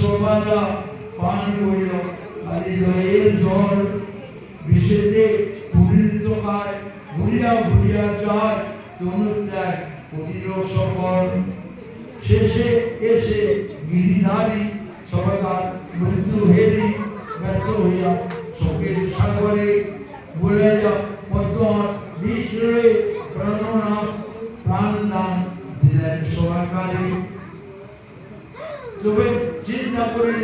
সর্বদা পান করিল। হৃদয়ের জল বিষেতে পরিণত কায় ভুলিয়া ভুলিয়া যায়, তনুত্যাগ করিল সকল। শেষে এসে গিরিধারী সরকার মৃত্যু হেরি, ব্যর্থ হইয়া শোকের সাগরে বলে যা পদ্মার বিষ রয়ে প্রাণনাথ প্রাণ দান দিলেন সরকারে তবে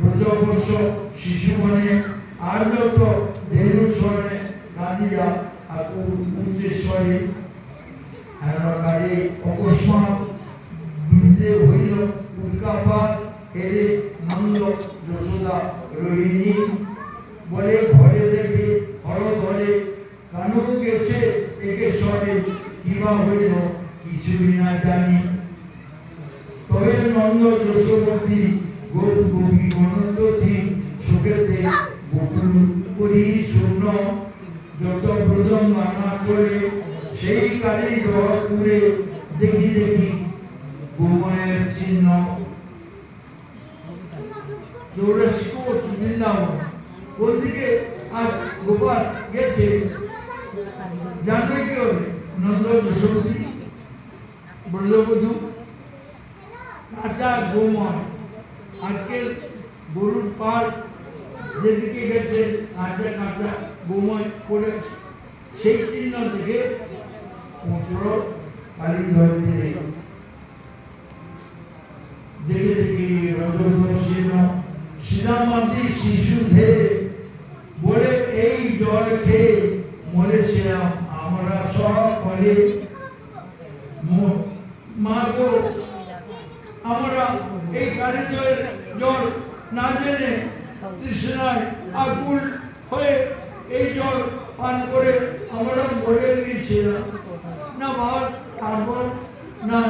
ব্রজবর্ষ শিশু মনে আর যত ধেনু স্বরে কাঁদিয়া আকুল উচ্চে স্বরে হেনকারে অকস্মাৎ বিন্দে হইল উল্কাপাত এরে নন্দ যশোদা রোহিণী বলে ঘরে রেখে হর ধরে, কানু গেছে একে স্বরে কিবা হইল কিছুই না জানি। তবে নন্দ যশোবতী গোপ গোপী অনন্তী সুখেতে গোকুল করি শূন্য যত ব্রজম মানা চলে সেই কালী দহপুরে দেখি দেখি গোময়ের চিহ্ন ওদিকে আর গোপাল গেছে জানবে কি হবে নন্দ যশোবতী ব্রজবধূ কাঁচা গোময়, আজকের গরুর পাল যেদিকে গেছে কাঁচা কাঁচা বোমায় পড়ে সেই চিহ্ন থেকে পৌঁছল কালী দেখে দেখে রজতশীল শিলামতি শিশু ধে বলে এই জল খেয়ে মরেছিলাম আমরা সকলে ম- মা গো আমরা এই কালিজয়ের জল না জেনে তৃষ্ণায় আকুল হয়ে এই জল পান করে আমরা মরে গিয়েছিলাম না ভাত, তারপর না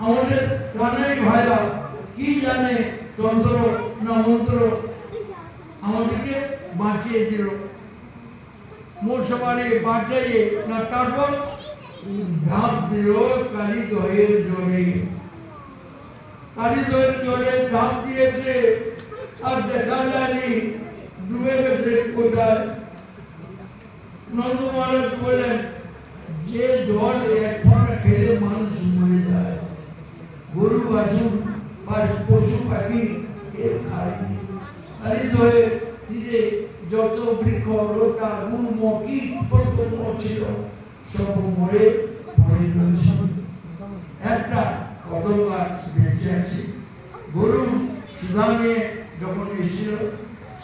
আমাদের কানাই ভাইরা কি জানে তন্ত্র না মন্ত্র আমাদেরকে বাঁচিয়ে দিল। মশাবারে বাঁচাইয়ে না তারপর ধাপ দিল কালী দহের জলে। কালীদয়ের জলে ধাপ দিয়েছে আর দেখা যায়নি ডুবে গেছে কোথায়? নন্দ মহারাজ বললেন, যে জল এক ফোঁটা খেলে মানুষ মরে যায়। গরু, বাছুর বা পশু পাখি এ খায়নি কালীদয়ে তীরে যত বৃক্ষ, লতা গুল্ম কীট পতঙ্গ ছিল, সব মরে পড়ে একটা কদম গাছ বেঁচে আছে। গরু নিয়ে যখন এসেছিল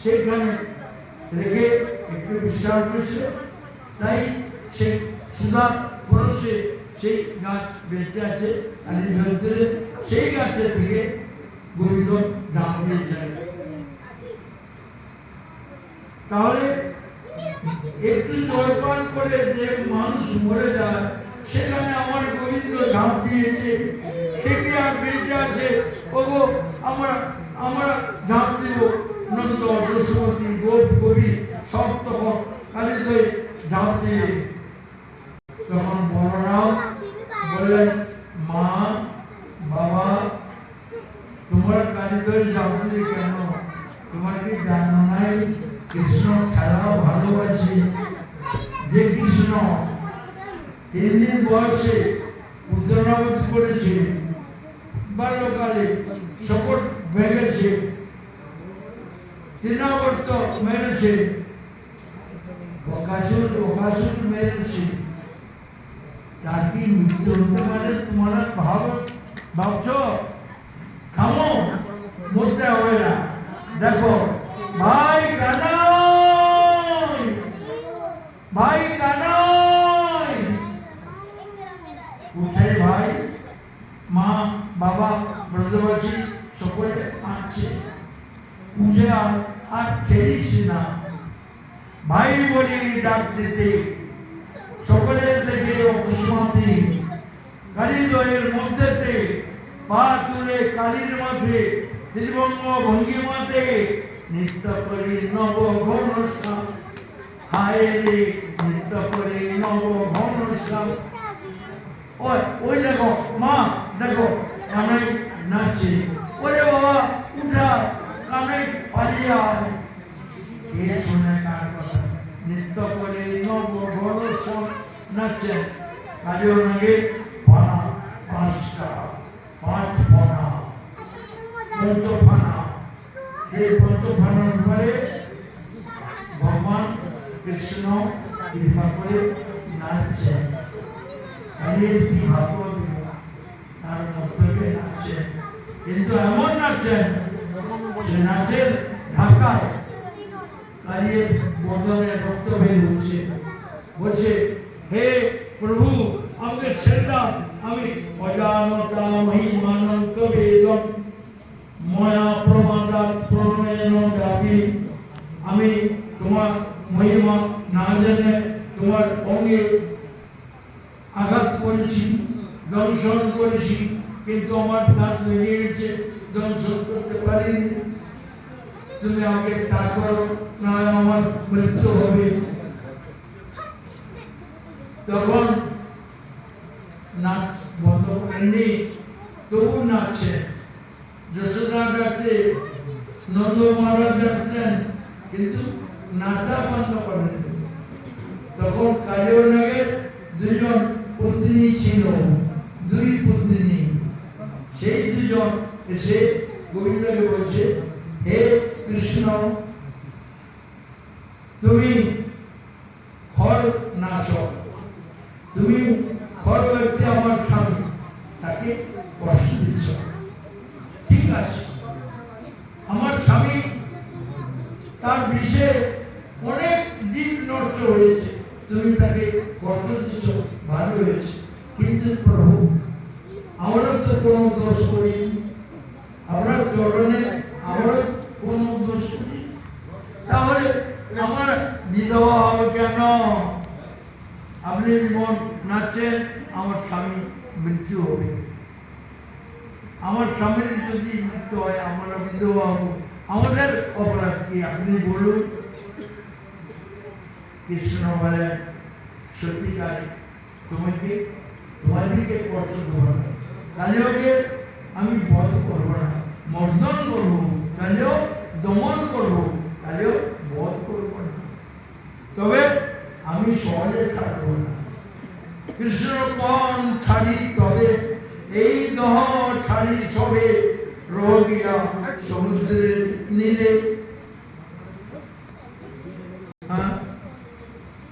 সেখানে রেখে একটু বিশ্রাম করেছিল। তাই সে সুধা পরশে সেই গাছ বেঁচে আছে ধরতে সেই গাছের থেকে গোবিন্দ দাম দিয়েছেন তাহলে একটু জলপান করে যে মানুষ মরে যায়, সেখানে আমার গোবিন্দ ঝাঁপ দিয়েছে সে কি আর বেঁচে আছে। ওগো, আমরা আমরা ঝাঁপ দিব নন্দ যশোমতী গোপ কবি সব তখন কালিদয় ঝাঁপ দিয়ে তখন বলরাম বললেন, মা, বাবা, তোমার কালিদয় ঝাঁপ দিলে কেন? তোমার কি জানো নাই? কৃষ্ণ খেলাও ভালোবাসে। যে কৃষ্ণ তিন দিন বয়সে উদ্যানাবত করেছে বাল্যকালে শকট ভেঙেছে তৃণাবর্ত মেরেছে প্রকাশুর প্রকাশুর মেরেছে কি মৃত্যু হতে পারে তোমরা ভাব, ভাবছ? থামো মরতে হবে না। দেখো, ভাই কানাই ভাই কানাই কোথায় ভাই মা বাবা ব্রজবাসী সকলে আছে উঠে আর আর খেলিস না বলি ডাক দিতে, সকলের থেকে অকস্মাতি কালীদয়ের মধ্যেতে, পা তুলে কালীর মাঝে ত্রিভঙ্গ ভঙ্গিমাতে নিত্য করি নব ঘনশ্যাম হায় রে, নিত্য করি নব ঘনশ্যাম ওই ওই দেখো, মা, দেখো কানাই নাচছে ওরে বাবা উঠা কানাই পালিয়ে আয় কে শুনে কার কথা নৃত্য করে নব ঘনশ্যাম নাচছেন কাজে ওনাকে ফানা পাঁচটা পাঁচ ফানা পঞ্চফানা। সেই পঞ্চফানার উপরে ভগবান কৃষ্ণ কৃপা করে নাচছেন তার কিন্তু এমন নাচছেন, সে নাচের ধাক্কায় বদনে রক্ত বের বলছে প্রভু আমাকে ছেড়ে দাও আমি অজানতা মহিমানন্ত বেদম ময়া প্রমাদা প্রণয়ন দাবি আমি তোমার মহিমা না জেনে তোমার অঙ্গে আঘাত করেছি দংশন করেছি কিন্তু আমার দাঁত লেগে গেছে দংশন করতে পারিনি তুমি আমাকে তা করো না আমার মৃত্যু হবে তখন নাচ বন্ধ তবু যশোদা নন্দ মহারাজ কিন্তু নাচা বন্ধ করেন। তখন কালীনগরের দুজন পত্নী ছিল, দুই পত্নী। সেই দুজন এসে গোবিন্দকে বলছে, হে কৃষ্ণ, তুমি খর নাশক তুমি খর ব্যক্তি আমার স্বামী তাকে কষ্ট দিচ্ছ ঠিক আছে আমার স্বামী তার বিষে অনেক নষ্ট হয়েছে তুমি তাকে কষ্ট দিচ্ছ ভালো হয়েছে কিন্তু প্রভু, আমরা তো কোনো দোষ করি। আমরা চরণে আমরা কোনো দোষ করি। তাহলে আমার বিধবা হবে কেন? আপনি মন নাচছেন আমার স্বামী মৃত্যু হবে। আমার স্বামীর যদি মৃত্যু হয়, আমরা বিধবা হব। আমাদের অপরাধ কি? আপনি বলুন। কৃষ্ণ বলেন সত্যি কাজ তোমাকে তোমাদেরকে কষ্ট দেবো না কালেওকে আমি বধ করব না মর্দন করব কালেও দমন করব কালেও বধ করব না তবে আমি সহজে ছাড়বো না কৃষ্ণ কন ছাড়ি তবে এই দহ ছাড়ি সবে রহিয়া সমুদ্রের নীলে হ্যাঁ?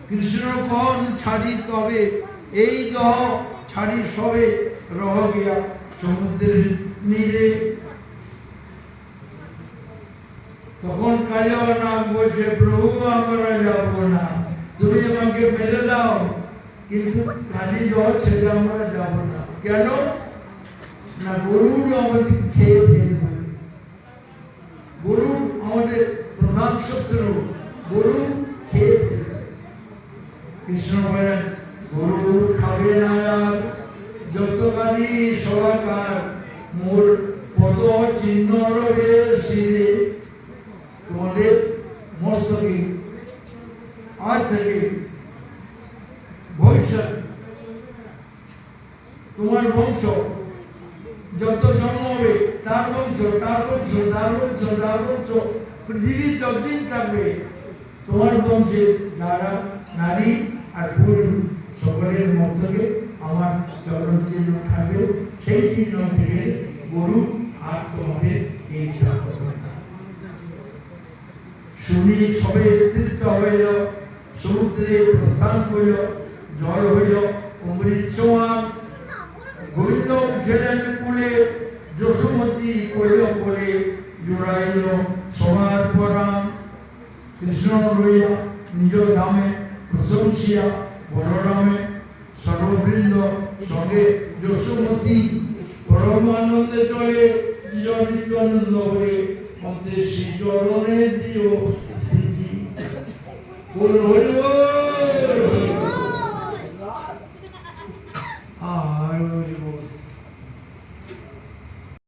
কৃষ্ণ কন ছাড়ি তবে, এই দহ ছাড়ি সবে, রহ গিয়া সমুদ্রের নীলে তখন কালিয়া নাম বলছে, প্রভু, আমরা যাব না। তুমি আমাকে মেরে দাও। কিন্তু কালি জল ছেড়ে আমরা যাব না। কেন? না, গরুর আমাদের খেয়ে ফেলবে। গরু আমাদের প্রধান শত্রু। গরু তোমার বংশ, যত জন্ম হবে, তার বংশ তার বংশ তার বংশ তার বংশ, পৃথিবী যতদিন থাকবে, তোমার বংশে যারা নারী আর পুরুষ সকলের মস্তকে আমার চরণ চিহ্ন থাকবে সেই চিহ্ন থেকে গরু আর তোমাদের এই শুনি সবে একত্রিত হইল, সমুদ্রে প্রস্থান করিল জল হইল, অমৃত সমান গোবিন্দ উঠেলেন কুলে, যশোমতী করিল বলে জোড়াইল সবার পরাম কৃষ্ণ রইয়া নিজ ধামে প্রশংসিয়া বলরামে সর্ববৃন্দ সঙ্গে যশোমতী পরম আনন্দে চলে নিজ নিত্যানন্দ হয়ে অন্তে শ্রী চরণে দিও বলুন হরি